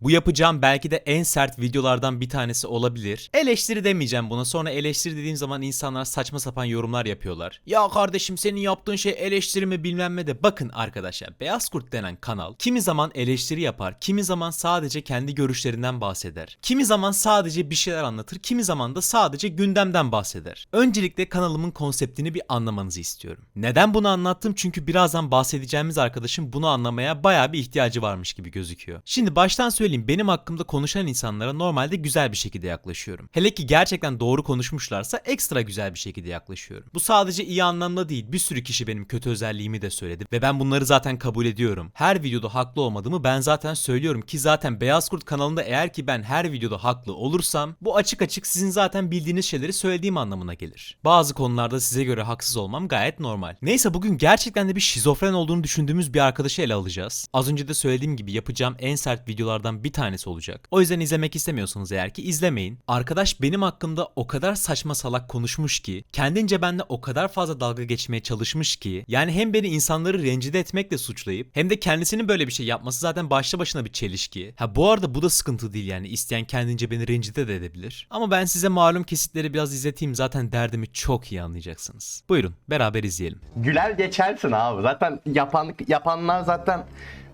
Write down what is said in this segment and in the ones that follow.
Bu yapacağım belki de en sert videolardan bir tanesi olabilir. Eleştiri demeyeceğim buna. Sonra eleştiri dediğim zaman insanlar saçma sapan yorumlar yapıyorlar. Ya kardeşim senin yaptığın şey eleştiri mi bilmem ne de. Bakın arkadaşlar Beyaz Kurt denen kanal kimi zaman eleştiri yapar, kimi zaman sadece kendi görüşlerinden bahseder. Kimi zaman sadece bir şeyler anlatır, kimi zaman da sadece gündemden bahseder. Öncelikle kanalımın konseptini bir anlamanızı istiyorum. Neden bunu anlattım? Çünkü birazdan bahsedeceğimiz arkadaşın bunu anlamaya bayağı bir ihtiyacı varmış gibi gözüküyor. Şimdi baştan söyleyeyim benim hakkımda konuşan insanlara normalde güzel bir şekilde yaklaşıyorum. Hele ki gerçekten doğru konuşmuşlarsa ekstra güzel bir şekilde yaklaşıyorum. Bu sadece iyi anlamda değil. Bir sürü kişi benim kötü özelliğimi de söyledi ve ben bunları zaten kabul ediyorum. Her videoda haklı olmadığımı ben zaten söylüyorum ki zaten Beyaz Kurt kanalında eğer ki ben her videoda haklı olursam bu açık açık sizin zaten bildiğiniz şeyleri söylediğim anlamına gelir. Bazı konularda size göre haksız olmam gayet normal. Neyse bugün gerçekten de bir şizofren olduğunu düşündüğümüz bir arkadaşı ele alacağız. Az önce de söylediğim gibi yapacağım en sert videolardan bir tanesi olacak. O yüzden izlemek istemiyorsanız eğer ki izlemeyin. Arkadaş benim hakkımda o kadar saçma salak konuşmuş ki, kendince benimle o kadar fazla dalga geçmeye çalışmış ki, yani hem beni insanları rencide etmekle suçlayıp hem de kendisinin böyle bir şey yapması zaten başlı başına bir çelişki. Ha bu arada bu da sıkıntı değil yani isteyen kendince beni rencide de edebilir. Ama ben size malum kesitleri biraz izleteyim zaten derdimi çok iyi anlayacaksınız. Buyurun beraber izleyelim. Güler geçersin abi. Zaten yapan yapanlar zaten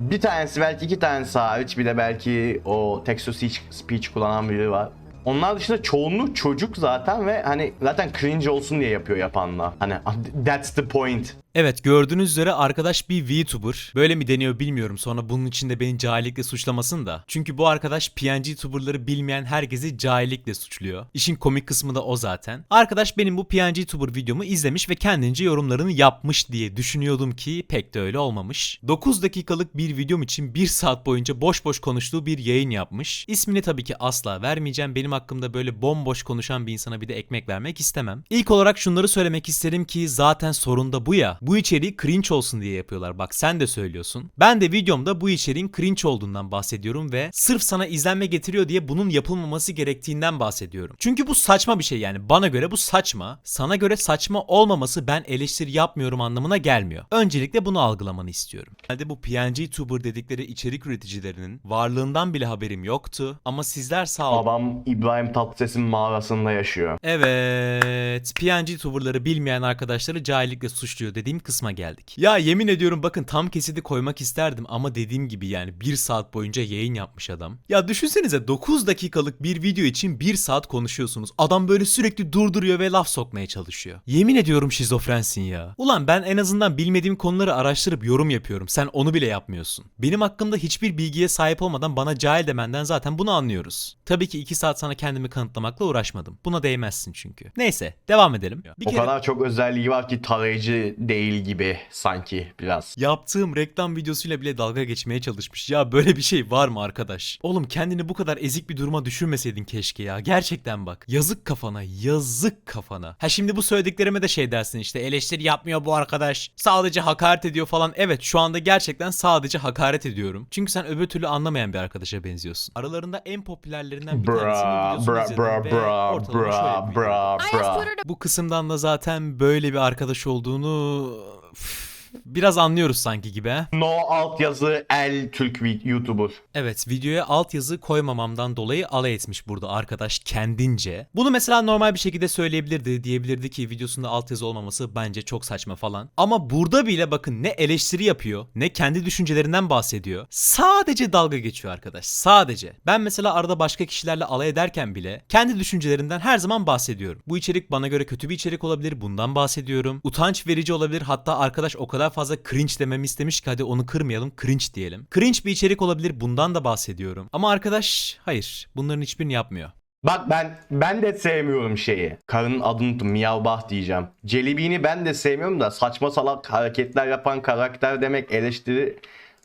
bir tanesi belki iki tanesi hariç bir de belki o text to speech, kullanan biri var. Onlar dışında çoğunluk çocuk zaten ve hani zaten cringe olsun diye yapıyor yapanlar. Hani that's the point. Evet gördüğünüz üzere arkadaş bir VTuber. Böyle mi deniyor bilmiyorum sonra bunun için de beni cahillikle suçlamasın da. Çünkü bu arkadaş PNG tuberları bilmeyen herkesi cahillikle suçluyor. İşin komik kısmı da o zaten. Arkadaş benim bu PNG tuber videomu izlemiş ve kendince yorumlarını yapmış diye düşünüyordum ki pek de öyle olmamış. 9 dakikalık bir videom için 1 saat boyunca boş boş konuştuğu bir yayın yapmış. İsmini tabii ki asla vermeyeceğim. Benim hakkımda böyle bomboş konuşan bir insana bir de ekmek vermek istemem. İlk olarak şunları söylemek isterim ki zaten sorun da bu ya. Bu içeriği cringe olsun diye yapıyorlar. Bak sen de söylüyorsun. Ben de videomda bu içeriğin cringe olduğundan bahsediyorum ve sırf sana izlenme getiriyor diye bunun yapılmaması gerektiğinden bahsediyorum. Çünkü bu saçma bir şey yani. Bana göre bu saçma. Sana göre saçma olmaması ben eleştiri yapmıyorum anlamına gelmiyor. Öncelikle bunu algılamanı istiyorum. Hadi bu PNG tuber dedikleri içerik üreticilerinin varlığından bile haberim yoktu. Ama sizler sağ olun. Babam İbrahim Tatlıses'in mağarasında yaşıyor. Evet, PNG tuberları bilmeyen arkadaşları cahillikle suçluyor dediğim kısma geldik. Ya yemin ediyorum bakın tam kesidi koymak isterdim ama dediğim gibi yani 1 saat boyunca yayın yapmış adam. Ya düşünsenize 9 dakikalık bir video için 1 saat konuşuyorsunuz. Adam böyle sürekli durduruyor ve laf sokmaya çalışıyor. Yemin ediyorum şizofrensin ya. Ulan ben en azından bilmediğim konuları araştırıp yorum yapıyorum. Sen onu bile yapmıyorsun. Benim hakkımda hiçbir bilgiye sahip olmadan bana cahil demenden zaten bunu anlıyoruz. Tabii ki 2 saat sana kendimi kanıtlamakla uğraşmadım. Buna değmezsin çünkü. Neyse devam edelim. Bir o kere- kadar çok özelliği var ki tarayıcı değil gibi sanki biraz. Yaptığım reklam videosuyla bile dalga geçmeye çalışmış. Ya böyle bir şey var mı arkadaş? Oğlum kendini bu kadar ezik bir duruma düşürmeseydin keşke ya. Gerçekten bak. Yazık kafana. Yazık kafana. Ha şimdi bu söylediklerime de şey dersin işte eleştiri yapmıyor bu arkadaş. Sadece hakaret ediyor falan. Evet şu anda gerçekten sadece hakaret ediyorum. Çünkü sen öbür türlü anlamayan bir arkadaşa benziyorsun. Aralarında en popülerlerinden bir tanesinin Bra bra bra ve bra bra bra bra. Bu kısımdan da zaten böyle bir arkadaş olduğunu uh, biraz anlıyoruz sanki gibi he? No altyazı el Türk YouTuber. Evet videoya altyazı koymamamdan dolayı alay etmiş burada arkadaş kendince. Bunu mesela normal bir şekilde söyleyebilirdi. Diyebilirdi ki videosunda altyazı olmaması bence çok saçma falan. Ama burada bile bakın ne eleştiri yapıyor ne kendi düşüncelerinden bahsediyor. Sadece dalga geçiyor arkadaş. Sadece. Ben mesela arada başka kişilerle alay ederken bile kendi düşüncelerinden her zaman bahsediyorum. Bu içerik bana göre kötü bir içerik olabilir. Bundan bahsediyorum. Utanç verici olabilir. Hatta arkadaş o kadar fazla cringe dememi istemiş ki hadi onu kırmayalım. Cringe diyelim. Cringe bir içerik olabilir. Bundan da bahsediyorum. Ama arkadaş hayır. Bunların hiçbirini yapmıyor. Bak ben ben de sevmiyorum şeyi. Karının adını unuttum. Miyavbah diyeceğim. Celebi'ni ben de sevmiyorum da saçma salak hareketler yapan karakter demek eleştiri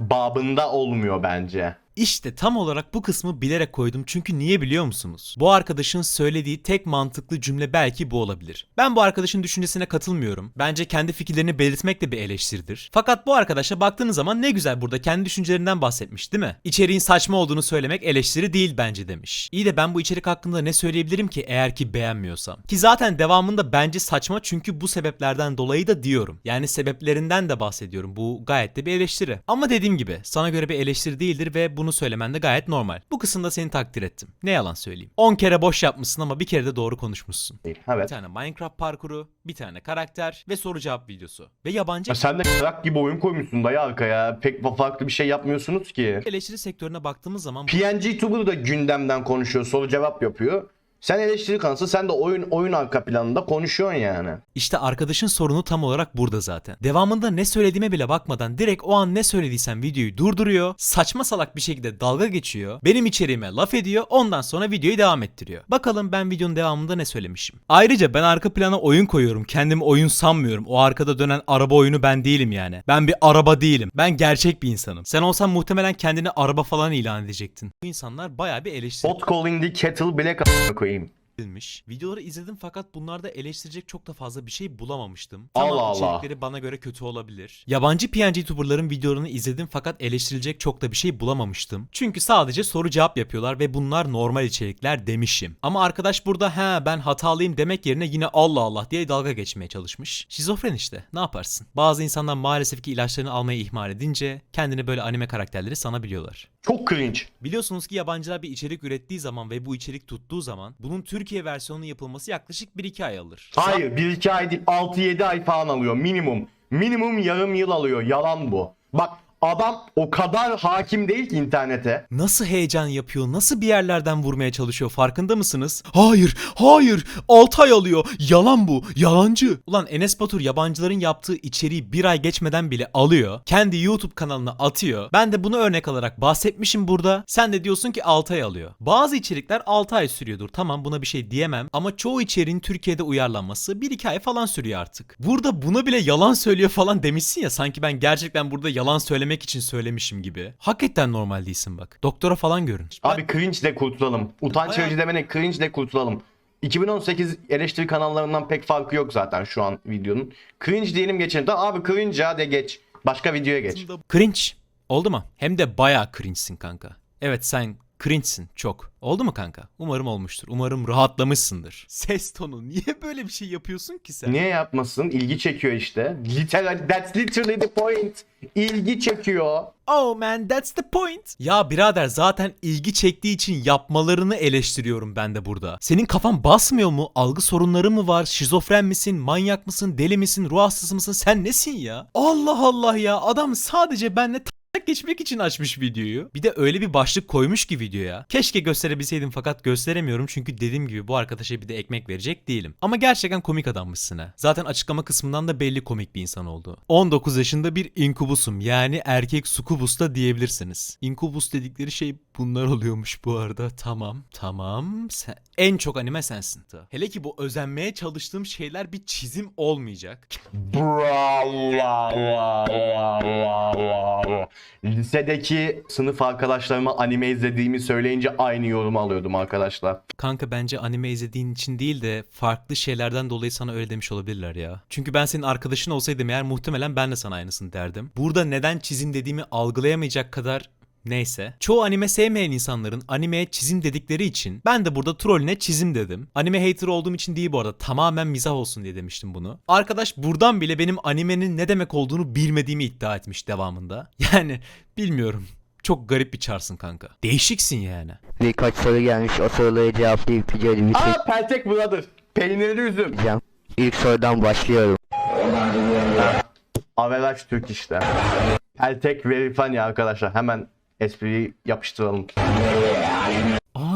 babında olmuyor bence. İşte tam olarak bu kısmı bilerek koydum çünkü niye biliyor musunuz? Bu arkadaşın söylediği tek mantıklı cümle belki bu olabilir. Ben bu arkadaşın düşüncesine katılmıyorum. Bence kendi fikirlerini belirtmek de bir eleştiridir. Fakat bu arkadaşa baktığınız zaman ne güzel burada kendi düşüncelerinden bahsetmiş değil mi? İçeriğin saçma olduğunu söylemek eleştiri değil bence demiş. İyi de ben bu içerik hakkında ne söyleyebilirim ki eğer ki beğenmiyorsam? Ki zaten devamında bence saçma çünkü bu sebeplerden dolayı da diyorum. Yani sebeplerinden de bahsediyorum. Bu gayet de bir eleştiri. Ama dediğim gibi sana göre bir eleştiri değildir ve bunu olduğunu söylemen de gayet normal. Bu kısımda seni takdir ettim. Ne yalan söyleyeyim. 10 kere boş yapmışsın ama bir kere de doğru konuşmuşsun. Bir Evet. tane Minecraft parkuru, bir tane karakter ve soru cevap videosu. Ve yabancı Ya sen de krak gibi oyun koymuşsun dayı arkaya. Pek farklı bir şey yapmıyorsunuz ki. eleştiri sektörüne baktığımız zaman PNG Tuber da gündemden konuşuyor, soru cevap yapıyor. Sen eleştiri kanalısı, sen de oyun oyun arka planında konuşuyorsun yani. İşte arkadaşın sorunu tam olarak burada zaten. Devamında ne söylediğime bile bakmadan direkt o an ne söylediysen videoyu durduruyor, saçma salak bir şekilde dalga geçiyor, benim içeriğime laf ediyor, ondan sonra videoyu devam ettiriyor. Bakalım ben videonun devamında ne söylemişim. Ayrıca ben arka plana oyun koyuyorum. Kendimi oyun sanmıyorum. O arkada dönen araba oyunu ben değilim yani. Ben bir araba değilim. Ben gerçek bir insanım. Sen olsan muhtemelen kendini araba falan ilan edecektin. Bu insanlar bayağı bir eleştiri Hot calling the kettle black a**ına koyayım. Edilmiş. Videoları izledim fakat bunlarda eleştirecek çok da fazla bir şey bulamamıştım. Allah tamam Allah. içerikleri bana göre kötü olabilir. Yabancı PNG tuberların videolarını izledim fakat eleştirilecek çok da bir şey bulamamıştım. Çünkü sadece soru cevap yapıyorlar ve bunlar normal içerikler demişim. Ama arkadaş burada he ben hatalıyım demek yerine yine Allah Allah diye dalga geçmeye çalışmış. Şizofren işte ne yaparsın? Bazı insanlar maalesef ki ilaçlarını almayı ihmal edince kendini böyle anime karakterleri sanabiliyorlar. Çok cringe. Biliyorsunuz ki yabancılar bir içerik ürettiği zaman ve bu içerik tuttuğu zaman bunun Türkiye versiyonunun yapılması yaklaşık 1-2 ay alır. Hayır 1-2 ay değil 6-7 ay falan alıyor minimum. Minimum yarım yıl alıyor yalan bu. Bak adam o kadar hakim değil ki internete. Nasıl heyecan yapıyor, nasıl bir yerlerden vurmaya çalışıyor farkında mısınız? Hayır, hayır, 6 ay alıyor. Yalan bu, yalancı. Ulan Enes Batur yabancıların yaptığı içeriği bir ay geçmeden bile alıyor. Kendi YouTube kanalına atıyor. Ben de bunu örnek alarak bahsetmişim burada. Sen de diyorsun ki 6 ay alıyor. Bazı içerikler 6 ay sürüyordur. Tamam buna bir şey diyemem. Ama çoğu içeriğin Türkiye'de uyarlanması 1-2 ay falan sürüyor artık. Burada buna bile yalan söylüyor falan demişsin ya. Sanki ben gerçekten burada yalan söylemek için söylemişim gibi. Hakikaten normal değilsin bak. Doktora falan görün. Abi cringe de kurtulalım. Utanç Bayağı- verici demene cringe de kurtulalım. 2018 eleştiri kanallarından pek farkı yok zaten şu an videonun. Cringe diyelim geçelim. Tamam abi cringe ya de geç. Başka videoya geç. Cringe. Oldu mu? Hem de bayağı cringe'sin kanka. Evet sen cringe'sin çok. Oldu mu kanka? Umarım olmuştur. Umarım rahatlamışsındır. Ses tonu. Niye böyle bir şey yapıyorsun ki sen? Niye yapmasın? İlgi çekiyor işte. Literal, that's literally the point. İlgi çekiyor. Oh man that's the point. Ya birader zaten ilgi çektiği için yapmalarını eleştiriyorum ben de burada. Senin kafan basmıyor mu? Algı sorunları mı var? Şizofren misin? Manyak mısın? Deli misin? Ruh hastası mısın? Sen nesin ya? Allah Allah ya. Adam sadece benle geçmek için açmış videoyu. Bir de öyle bir başlık koymuş ki videoya. Keşke gösterebilseydim fakat gösteremiyorum çünkü dediğim gibi bu arkadaşa bir de ekmek verecek değilim. Ama gerçekten komik adammışsın ha. Zaten açıklama kısmından da belli komik bir insan oldu. 19 yaşında bir inkubusum yani erkek sukubus da diyebilirsiniz. Inkubus dedikleri şey bunlar oluyormuş bu arada. Tamam tamam. Sen... En çok anime sensin. Hele ki bu özenmeye çalıştığım şeyler bir çizim olmayacak. Lisedeki sınıf arkadaşlarıma anime izlediğimi söyleyince aynı yorumu alıyordum arkadaşlar. Kanka bence anime izlediğin için değil de farklı şeylerden dolayı sana öyle demiş olabilirler ya. Çünkü ben senin arkadaşın olsaydım eğer muhtemelen ben de sana aynısını derdim. Burada neden çizim dediğimi algılayamayacak kadar Neyse. Çoğu anime sevmeyen insanların animeye çizim dedikleri için ben de burada trollüne çizim dedim. Anime hater olduğum için değil bu arada tamamen mizah olsun diye demiştim bunu. Arkadaş buradan bile benim animenin ne demek olduğunu bilmediğimi iddia etmiş devamında. Yani bilmiyorum. Çok garip bir çarsın kanka. Değişiksin yani. Birkaç soru gelmiş. O soruları cevaplayıp videoyu Aa Peltek Brother. Peynirli üzüm. bitireceğim. İlk sorudan başlıyorum. Average Türk işte. Peltek very funny arkadaşlar. Hemen espriyi yapıştıralım.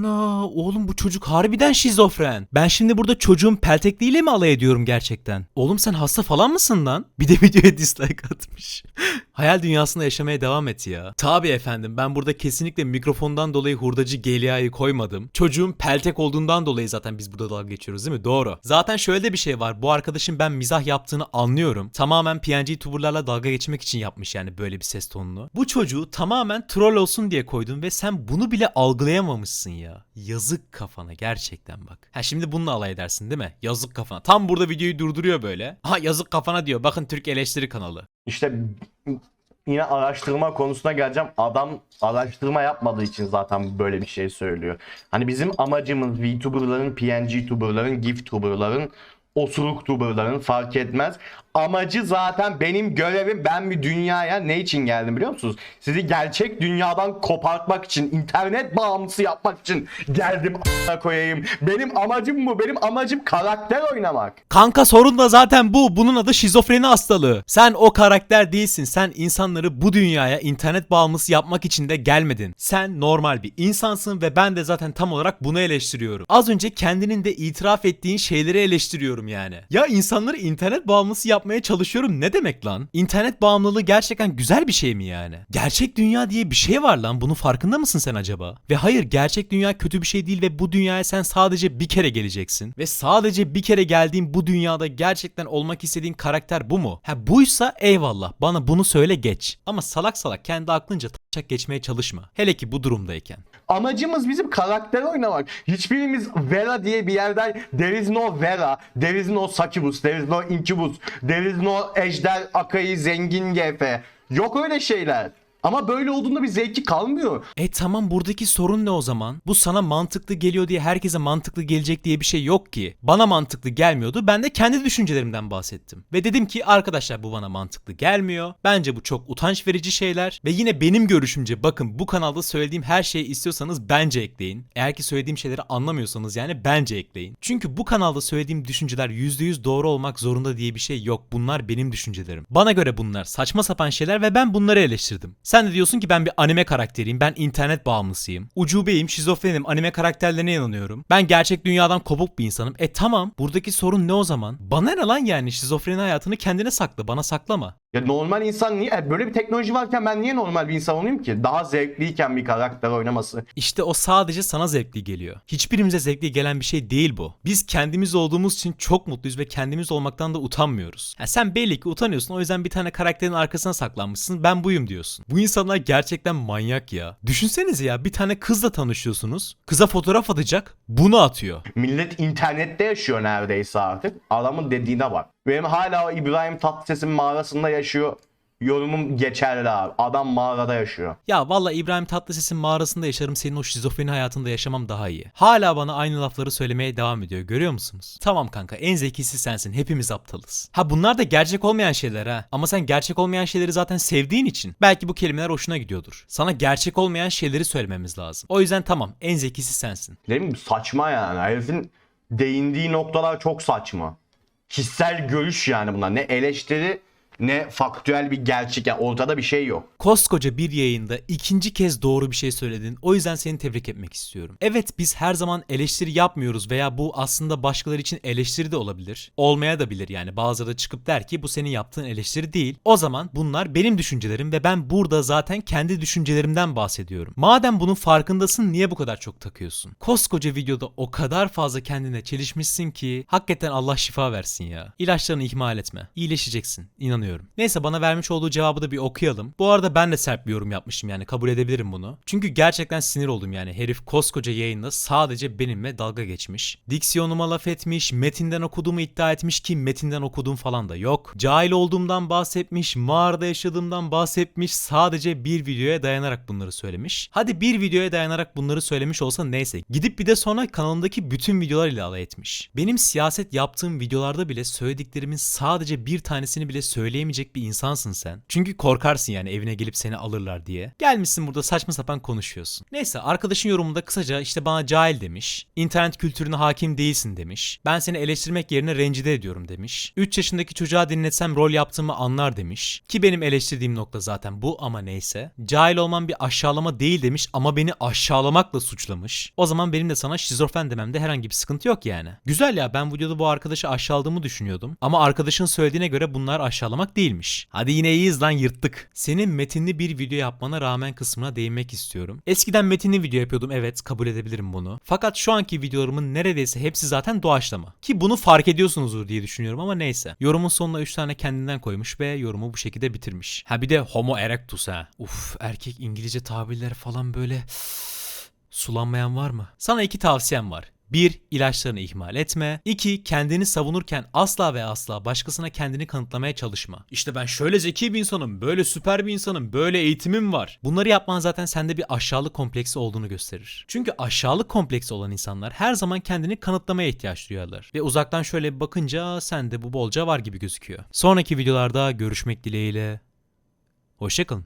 Ana oğlum bu çocuk harbiden şizofren. Ben şimdi burada çocuğun peltekliğiyle mi alay ediyorum gerçekten? Oğlum sen hasta falan mısın lan? Bir de videoya dislike atmış. Hayal dünyasında yaşamaya devam et ya. Tabi efendim ben burada kesinlikle mikrofondan dolayı hurdacı Gelia'yı koymadım. Çocuğun peltek olduğundan dolayı zaten biz burada dalga geçiyoruz değil mi? Doğru. Zaten şöyle de bir şey var. Bu arkadaşın ben mizah yaptığını anlıyorum. Tamamen PNG tuberlarla dalga geçmek için yapmış yani böyle bir ses tonunu. Bu çocuğu tamamen troll olsun diye koydun ve sen bunu bile algılayamamışsın ya. Yazık kafana gerçekten bak. Ha şimdi bununla alay edersin değil mi? Yazık kafana. Tam burada videoyu durduruyor böyle. Ha yazık kafana diyor. Bakın Türk eleştiri kanalı. İşte yine araştırma konusuna geleceğim. Adam araştırma yapmadığı için zaten böyle bir şey söylüyor. Hani bizim amacımız VTuber'ların, PNG tuber'ların, GIF tuber'ların osuruk tuberların fark etmez. Amacı zaten benim görevim ben bir dünyaya ne için geldim biliyor musunuz? Sizi gerçek dünyadan kopartmak için, internet bağımlısı yapmak için geldim a**a koyayım. Benim amacım bu. Benim amacım karakter oynamak. Kanka sorun da zaten bu. Bunun adı şizofreni hastalığı. Sen o karakter değilsin. Sen insanları bu dünyaya internet bağımlısı yapmak için de gelmedin. Sen normal bir insansın ve ben de zaten tam olarak bunu eleştiriyorum. Az önce kendinin de itiraf ettiğin şeyleri eleştiriyorum yani. Ya insanları internet bağımlısı yapmaya çalışıyorum ne demek lan? İnternet bağımlılığı gerçekten güzel bir şey mi yani? Gerçek dünya diye bir şey var lan. Bunun farkında mısın sen acaba? Ve hayır gerçek dünya kötü bir şey değil ve bu dünyaya sen sadece bir kere geleceksin. Ve sadece bir kere geldiğin bu dünyada gerçekten olmak istediğin karakter bu mu? Ha buysa eyvallah. Bana bunu söyle geç. Ama salak salak kendi aklınca taşak geçmeye çalışma. Hele ki bu durumdayken. Amacımız bizim karakter oynamak. Hiçbirimiz Vera diye bir yerden there is no Vera, there is no Succubus, there is no Incubus, there is no Ejder Akai Zengin GF. Yok öyle şeyler. Ama böyle olduğunda bir zevki kalmıyor. E tamam buradaki sorun ne o zaman? Bu sana mantıklı geliyor diye herkese mantıklı gelecek diye bir şey yok ki. Bana mantıklı gelmiyordu. Ben de kendi düşüncelerimden bahsettim. Ve dedim ki arkadaşlar bu bana mantıklı gelmiyor. Bence bu çok utanç verici şeyler. Ve yine benim görüşümce bakın bu kanalda söylediğim her şeyi istiyorsanız bence ekleyin. Eğer ki söylediğim şeyleri anlamıyorsanız yani bence ekleyin. Çünkü bu kanalda söylediğim düşünceler %100 doğru olmak zorunda diye bir şey yok. Bunlar benim düşüncelerim. Bana göre bunlar saçma sapan şeyler ve ben bunları eleştirdim. Sen de diyorsun ki ben bir anime karakteriyim. Ben internet bağımlısıyım. Ucubeyim, şizofrenim, anime karakterlerine inanıyorum. Ben gerçek dünyadan kopuk bir insanım. E tamam. Buradaki sorun ne o zaman? Bana ne lan yani? Şizofreni hayatını kendine sakla. Bana saklama. Ya normal insan niye e, böyle bir teknoloji varken ben niye normal bir insan olayım ki? Daha zevkliyken bir karakter oynaması. İşte o sadece sana zevkli geliyor. Hiçbirimize zevkli gelen bir şey değil bu. Biz kendimiz olduğumuz için çok mutluyuz ve kendimiz olmaktan da utanmıyoruz. Ya sen belli ki utanıyorsun o yüzden bir tane karakterin arkasına saklanmışsın ben buyum diyorsun. Bu insanlar gerçekten manyak ya. Düşünsenize ya bir tane kızla tanışıyorsunuz. Kıza fotoğraf atacak bunu atıyor. Millet internette yaşıyor neredeyse artık. Adamın dediğine bak. Benim hala o İbrahim Tatlıses'in mağarasında yaşıyor. Yorumum geçerli abi. Adam mağarada yaşıyor. Ya valla İbrahim Tatlıses'in mağarasında yaşarım senin o şizofreni hayatında yaşamam daha iyi. Hala bana aynı lafları söylemeye devam ediyor görüyor musunuz? Tamam kanka en zekisi sensin hepimiz aptalız. Ha bunlar da gerçek olmayan şeyler ha. Ama sen gerçek olmayan şeyleri zaten sevdiğin için belki bu kelimeler hoşuna gidiyordur. Sana gerçek olmayan şeyleri söylememiz lazım. O yüzden tamam en zekisi sensin. Değil mi? Saçma yani. Herifin değindiği noktalar çok saçma. Kişisel görüş yani bunlar. Ne eleştiri ne faktüel bir gerçek. Yani ortada bir şey yok. Koskoca bir yayında ikinci kez doğru bir şey söyledin. O yüzden seni tebrik etmek istiyorum. Evet biz her zaman eleştiri yapmıyoruz veya bu aslında başkaları için eleştiri de olabilir. Olmaya da bilir yani. Bazıları da çıkıp der ki bu senin yaptığın eleştiri değil. O zaman bunlar benim düşüncelerim ve ben burada zaten kendi düşüncelerimden bahsediyorum. Madem bunun farkındasın niye bu kadar çok takıyorsun? Koskoca videoda o kadar fazla kendine çelişmişsin ki hakikaten Allah şifa versin ya. İlaçlarını ihmal etme. İyileşeceksin. İnanıyorum. Neyse bana vermiş olduğu cevabı da bir okuyalım. Bu arada ben de sert bir yorum yapmışım yani kabul edebilirim bunu. Çünkü gerçekten sinir oldum yani. Herif koskoca yayında sadece benimle dalga geçmiş. Diksiyonuma laf etmiş, metinden okuduğumu iddia etmiş ki metinden okuduğum falan da yok. Cahil olduğumdan bahsetmiş, mağarada yaşadığımdan bahsetmiş. Sadece bir videoya dayanarak bunları söylemiş. Hadi bir videoya dayanarak bunları söylemiş olsa neyse. Gidip bir de sonra kanalındaki bütün videolar ile alay etmiş. Benim siyaset yaptığım videolarda bile söylediklerimin sadece bir tanesini bile söyleyemeyecek bir insansın sen. Çünkü korkarsın yani evine gelip seni alırlar diye. Gelmişsin burada saçma sapan konuşuyorsun. Neyse arkadaşın yorumunda kısaca işte bana cahil demiş. İnternet kültürüne hakim değilsin demiş. Ben seni eleştirmek yerine rencide ediyorum demiş. 3 yaşındaki çocuğa dinletsem rol yaptığımı anlar demiş. Ki benim eleştirdiğim nokta zaten bu ama neyse. Cahil olmam bir aşağılama değil demiş ama beni aşağılamakla suçlamış. O zaman benim de sana şizofren dememde herhangi bir sıkıntı yok yani. Güzel ya ben videoda bu arkadaşı aşağıladığımı düşünüyordum. Ama arkadaşın söylediğine göre bunlar aşağılamak değilmiş. Hadi yine iyiyiz lan yırttık. Senin metinli bir video yapmana rağmen kısmına değinmek istiyorum. Eskiden metinli video yapıyordum evet kabul edebilirim bunu. Fakat şu anki videolarımın neredeyse hepsi zaten doğaçlama. Ki bunu fark ediyorsunuzdur diye düşünüyorum ama neyse. Yorumun sonuna 3 tane kendinden koymuş ve yorumu bu şekilde bitirmiş. Ha bir de homo erectus ha. Uf erkek İngilizce tabirleri falan böyle... Sulanmayan var mı? Sana iki tavsiyem var. 1. ilaçlarını ihmal etme. 2. Kendini savunurken asla ve asla başkasına kendini kanıtlamaya çalışma. İşte ben şöyle zeki bir insanım, böyle süper bir insanım, böyle eğitimim var. Bunları yapman zaten sende bir aşağılık kompleksi olduğunu gösterir. Çünkü aşağılık kompleksi olan insanlar her zaman kendini kanıtlamaya ihtiyaç duyarlar. Ve uzaktan şöyle bir bakınca sende bu bolca var gibi gözüküyor. Sonraki videolarda görüşmek dileğiyle. Hoşçakalın.